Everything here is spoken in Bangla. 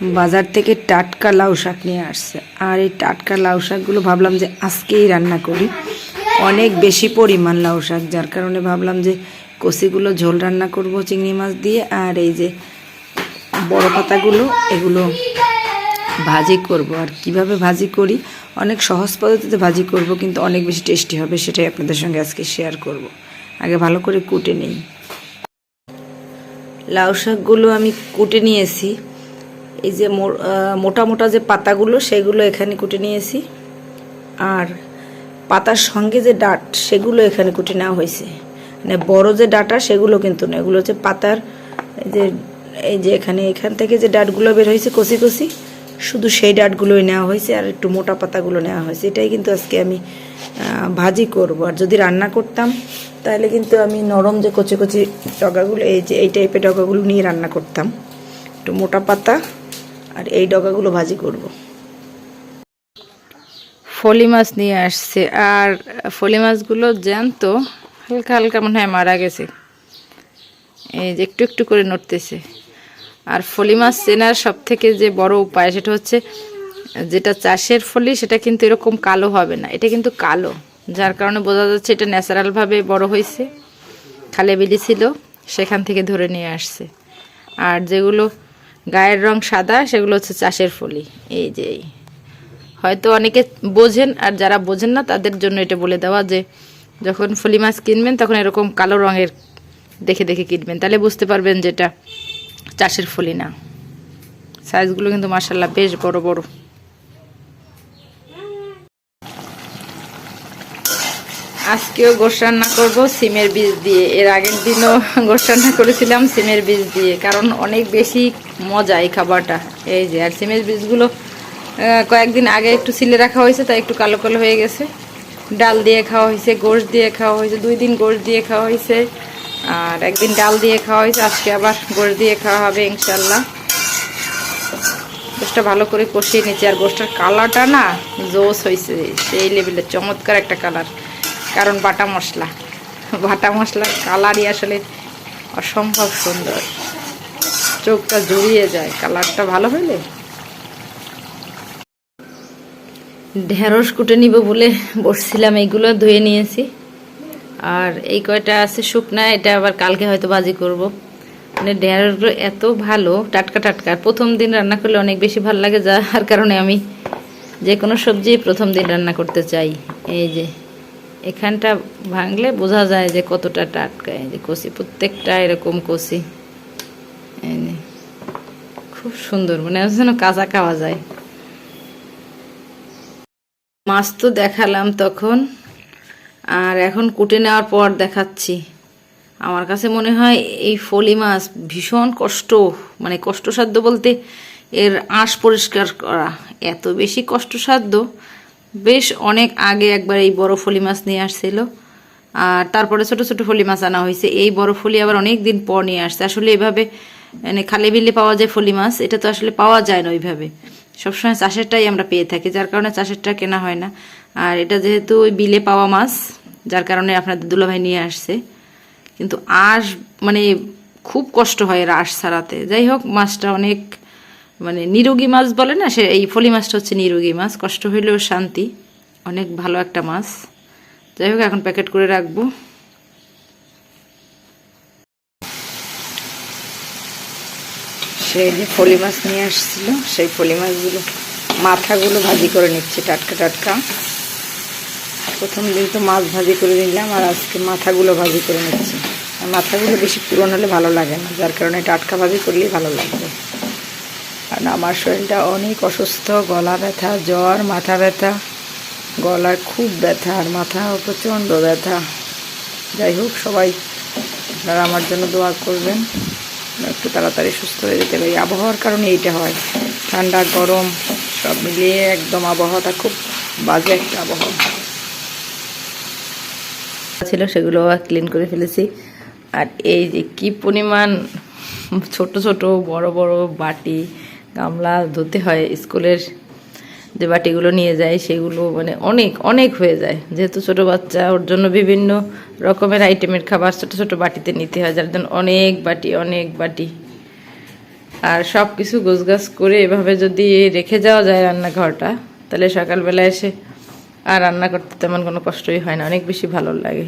বাজার থেকে টাটকা লাউ শাক নিয়ে আসছে। আর এই টাটকা লাউ শাকগুলো ভাবলাম যে আজকেই রান্না করি। অনেক বেশি পরিমাণ লাউ শাক, যার কারণে ভাবলাম যে কষিগুলো ঝোল রান্না করব চিংড়ি মাছ দিয়ে, আর এই যে বড় পাতাগুলো, এগুলো ভাজি করব। আর কীভাবে ভাজি করি? অনেক সহজ পদ্ধতিতে ভাজি করব, কিন্তু অনেক বেশি টেস্টি হবে, সেটাই আপনাদের সঙ্গে আজকে শেয়ার করব। আগে ভালো করে কুটে নেই। লাউ শাকগুলো আমি কুটে নিয়েছি। এই যে মোটা মোটা যে পাতাগুলো, সেগুলো এখানে কুটে নিয়েছি। আর পাতার সঙ্গে যে ডাট, সেগুলো এখানে কুটে নেওয়া হয়েছে। মানে বড় যে ডাটা, সেগুলো কিন্তু না এগুলো হচ্ছে পাতার, এই যে এই যে এখানে, এখান থেকে যে ডাটগুলো বের হয়েছে কষি কষি, শুধু সেই ডাটগুলোই নেওয়া হয়েছে আর একটু মোটা পাতাগুলো নেওয়া হয়েছে। এটাই কিন্তু আজকে আমি ভাজি করব। আর যদি রান্না করতাম, তাহলে কিন্তু আমি নরম যে কচি কচি ডগাগুলো, এই যে, এই টাইপের ডগাগুলো নিয়ে রান্না করতাম। একটু মোটা পাতা আর এই ডগাগুলো ভাজি করব। ফলি মাছ নিয়ে আসছে। আর ফলি মাছগুলো জ্যান্ত, হালকা হালকা মনে হয় মারা গেছে। এই যে একটু একটু করে নড়তেছে। আর ফলি মাছ চেনার সব থেকে যে বড় উপায় সেটা হচ্ছে, যেটা চাষের ফলি সেটা কিন্তু এরকম কালো হবে না। এটা কিন্তু কালো, যার কারণে বোঝা যাচ্ছে এটা ন্যাচারালভাবে বড় হয়েছে। খালে বিলি ছিল, সেখান থেকে ধরে নিয়ে আসছে। আর যেগুলো গায়ের রং সাদা, সেগুলো হচ্ছে চাষের ফলি। এই যে। হয়তো অনেকে বোঝেন, আর যারা বোঝেন না, তাদের জন্য এটা বলে দেওয়া যে, যখন ফলি মাছ কিনবেন, তখন এরকম কালো রঙের দেখে দেখে কিনবেন। তাহলে বুঝতে পারবেন যেটা চাষের ফলি না। সাইজগুলো কিন্তু মার্শাল্লাহ বেশ বড় বড়। আজকেও গোশ রান্না করব, সিমের বীজ দিয়ে। এর আগের দিনও গোশ রান্না করেছিলাম সিমের বীজ দিয়ে, কারণ অনেক বেশি মজা এই খাবারটা। এই যে, আর সিমের বীজগুলো কয়েকদিন আগে একটু সিলে রাখা হয়েছে, তাই একটু কালো কালো হয়ে গেছে। ডাল দিয়ে খাওয়া হয়েছে, গোশ দিয়ে খাওয়া হয়েছে, দুই দিন গোশ দিয়ে খাওয়া হয়েছে, আর একদিন ডাল দিয়ে খাওয়া হয়েছে, আজকে আবার গোশ দিয়ে খাওয়া হবে ইনশাল্লাহ গোষ্ঠটা ভালো করে কষিয়ে নিচ্ছি, আর গোষ্ঠটার কালারটা না জোস হয়েছে, সেই লেভেলের, চমৎকার একটা কালার। কারণ বাটা মশলা। বাটা মশলার কালারই আসলে অসম্ভব সুন্দর। চোখটা জড়িয়ে যায়, কালারটা ভালো হইলে? ঢেঁড়স কুটে নিব বলে বসছিলাম এইগুলো ধুয়ে নিয়েছি। আর এই কয়টা আছে শুকনা, এটা আবার কালকে হয়তো বাজি করব। মানে ঢেঁড়সগুলো এত ভালো, টাটকা টাটকা। প্রথম দিন রান্না করলে অনেক বেশি ভালো লাগে, যার কারণে আমি যে কোনো সবজি প্রথম দিন রান্না করতে চাই। এই যে এখানটা ভাঙলে বোঝা যায় যে কতটা টাটকা, এই যে কষি, প্রত্যেকটা এরকম কষি। খুব সুন্দর মানে যেন কাঁচা খাওয়া যায়। মাছ তো দেখালাম তখন, আর এখন কুটে নেওয়ার পর দেখাচ্ছি। আমার কাছে মনে হয় এই ফলি মাছ ভীষণ কষ্ট মানে কষ্টসাধ্য বলতে এর আঁশ পরিষ্কার করা। এত বেশি কষ্টসাধ্য বেশ অনেক আগে একবার এই বড় ফলি মাছ নিয়ে আসছিল। আর তারপরে ছোট ছোট ফলি মাছ আনা হয়েছে। এই বড় ফলি আবার অনেক দিন পর নিয়ে আসছে। আসলে এভাবে মানে খালে বিলে পাওয়া যায় ফলি মাছ, এটা তো আসলে পাওয়া যায় না ওইভাবে। সবসময় চাষেরটাই আমরা পেয়ে থাকি। যার কারণে চাষেরটা কেনা হয় না। আর এটা যেহেতু ওই বিলে পাওয়া মাছ, যার কারণে আপনাদের দুলাভাই নিয়ে আসছে। কিন্তু আঁশ মানে খুব কষ্ট হয় এর আঁশ ছাড়াতে। যাই হোক, মাছটা অনেক মানে নিরোগী মাছ বলে না, সে এই ফলি মাছটা হচ্ছে নিরোগী মাছ, কষ্ট হইলেও শান্তি। অনেক ভালো একটা মাছ। যাই হোক, এখন প্যাকেট করে রাখব। সেই যে ফলি মাছ নিয়ে আসছিল, সেই ফলি মাছগুলো, মাথাগুলো ভাজি করে নিচ্ছে, টাটকা টাটকা। প্রথম দিন তো মাছ ভাজি করে নিলাম, আর আজকে মাথাগুলো ভাজি করে নিচ্ছি। মাথাগুলো বেশি পুরনো হলে ভালো লাগে না, যার কারণে টাটকা ভাজি করলেই ভালো লাগবে। কারণ আমার শরীরটা অনেক অসুস্থ, গলা ব্যথা, জ্বর, মাথা ব্যথা, গলায় খুব ব্যথা আর মাথাও প্রচণ্ড ব্যথা। যাই হোক, সবাই আপনারা আমার জন্য দোয়া করবেন। একটু তাড়াতাড়ি সুস্থ হয়ে যেতে পারি। আবহাওয়ার কারণে এইটা হয়। ঠান্ডা, গরম, সব মিলিয়ে একদম আবহাওয়াটা খুব বাজে একটা আবহাওয়া। ছিল সেগুলো ক্লিন করে ফেলেছি। আর এই যে কি পরিমাণ ছোট ছোট, বড় বড় বাটি গামলা ধুতে হয়, স্কুলের যে বাটিগুলো নিয়ে যায় সেগুলো মানে অনেক অনেক হয়ে যায়। যেহেতু ছোট বাচ্চা, ওর জন্য বিভিন্ন রকমের আইটেমের খাবার ছোট ছোট বাটিতে নিতে হয়, যার জন্য অনেক বাটি অনেক বাটি। আর সব কিছু গোছগাছ করে এভাবে যদি রেখে যাওয়া যায় রান্নাঘরটা, তাহলে সকালবেলা এসে আর রান্না করতে তেমন কোনো কষ্টই হয় না, অনেক বেশি ভালো লাগে।